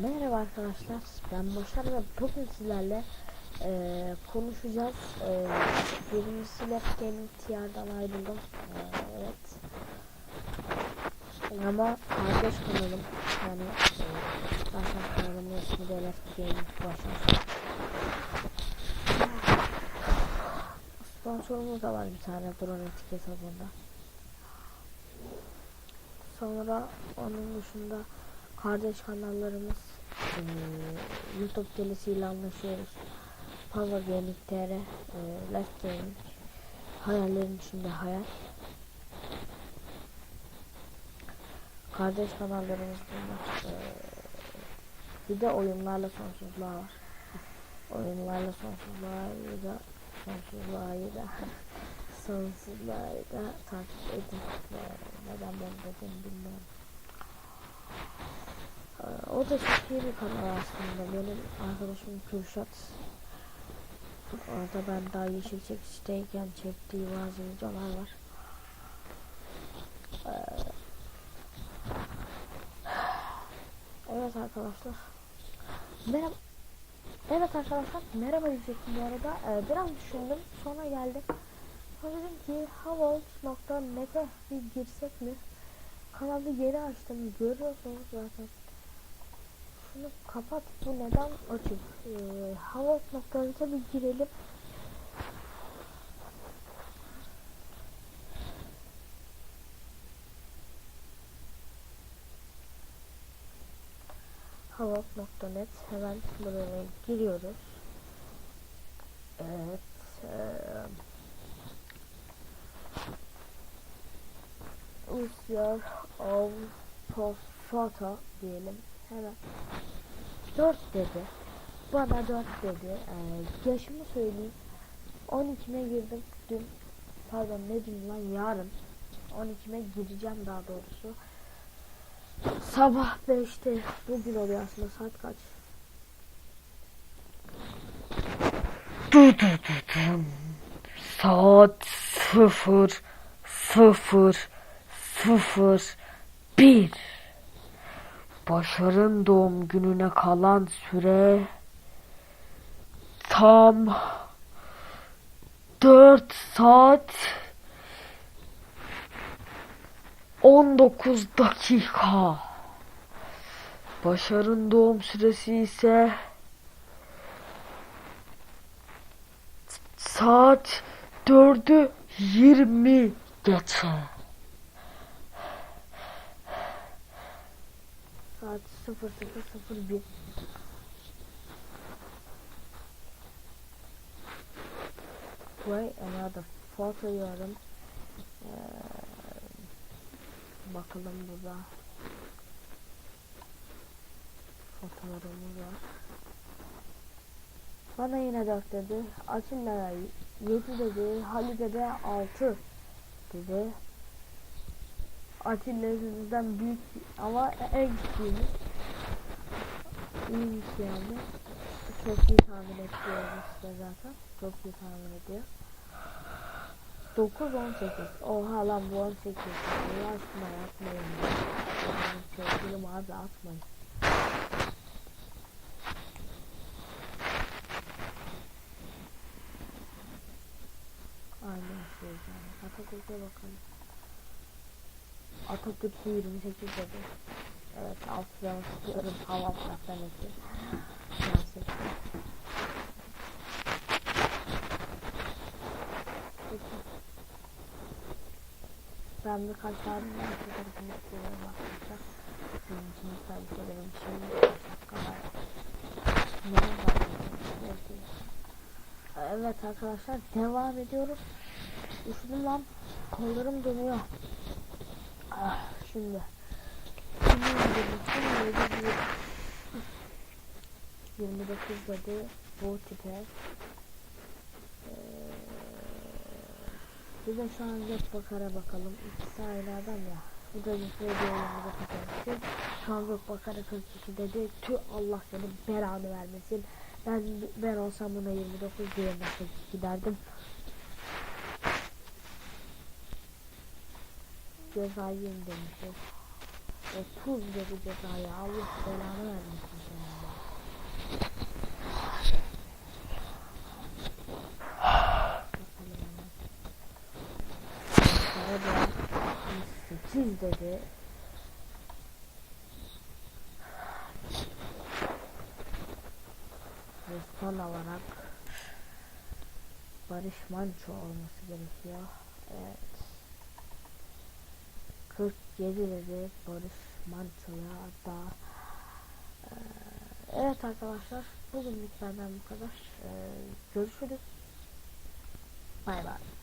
Merhaba arkadaşlar, ben Başar ve bugün sizlerle eee, konuşacağız. Eee birincisi Left Gaming TR'dan ayrıldım. Eee, evet. Ama kardeş kanalım, yani eee Başar kanalımın ismi de Left Gaming Başar. Sponsorumuz da var bir tane drone etiket hesabında. Sonra onun dışında kardeş kanallarımız eee, YouTube delisiyle anlaşıyoruz. Power Gaming TR, eee, Left Gaming, hayallerin içinde hayal. Kardeş kanallarımız bunlar. Eee, bir de oyunlarla sonsuzluğa var. Oyunlarla sonsuzluğa da sonsuzluğa da sonsuzluğa da takip edin. Neden ben dedim bilmiyorum. O da çok iyi bir kanal aslında. Benim arkadaşım Kürşat. Orada ben daha yeşil çekişteyken çektiği bazı videolar var. Ee, Evet arkadaşlar. Merhaba. Evet arkadaşlar merhaba diyecektim bu arada. Ee, biraz düşündüm sonra geldim. Sonra dedim ki havolt.net'e bir girsek mi? Kanalı geri açtım. Görüyorsunuz zaten. Şunu kapat. Bu neden açık? Ee, havolt.net'e bir girelim. Havolt.net hemen buraya giriyoruz. Evet. eee Rusya Avpofata diyelim. Hemen. 4 dedi. Bana 4 dedi. Ee, yaşımı söyleyeyim. 12'me girdim dün. Pardon ne dün lan yarın. 12'me gireceğim daha doğrusu. Sabah 5'te bugün oluyor aslında saat kaç? Saat sıfır sıfır sıfır bir. Başar'ın doğum gününe kalan süre tam dört saat on dokuz dakika. Başar'ın doğum süresi ise saat dördü yirmi geçe. Saat 00.01 Play another photo yorum. Ee, bakalım burada. Fotolarımız var. Bana yine 4 dedi. Atilla 7 dedi. Halide de 6 dedi. Atilla sizden büyük ama en küçüğümüz. İyiymiş yani. Çok iyi tahmin ediyor size zaten. Çok iyi tahmin ediyor. 9 18. Oha lan bu 18. Allah aşkına yapmayın. ya. Benim sevgilim abi atmayın. Aynen şey yani. Atatürk'e bakalım. Atatürk 28 dedi. Evet alt yanlış diyorum. Hava hastanesi. Gerçekten. Peki. Ben birkaç tane daha fotoğrafını istiyorum arkadaşlar. Sizin için tabii ki benim için dakikalar. Merhaba. Evet arkadaşlar devam ediyoruz. Üşüdüm lan. Kollarım dönüyor. Ah, şimdi. Şimdi indirdim. Şimdi indirdim. 29 dedi. Bu tipe. Ee, bir de şu an Gökbakar'a bakalım. İkisi aynı adam ya. Bu da bir videolarımıza katılmıştır. Şu an Gökbakar'a 42 dedi. Tüh Allah seni belanı vermesin. Ben ben olsam buna 29 diye 42 derdim. Cezayı demiş. 30 dedi cezayı. Allah belanı vermesin seni ya. Bakalım hemen. Karadağ 8 dedi. Ve son olarak Barış Manço olması gerekiyor. Evet. 47 dedi Barış Manço'ya da. Evet arkadaşlar bugünlük benden bu kadar. Ee, görüşürüz. Bay bay.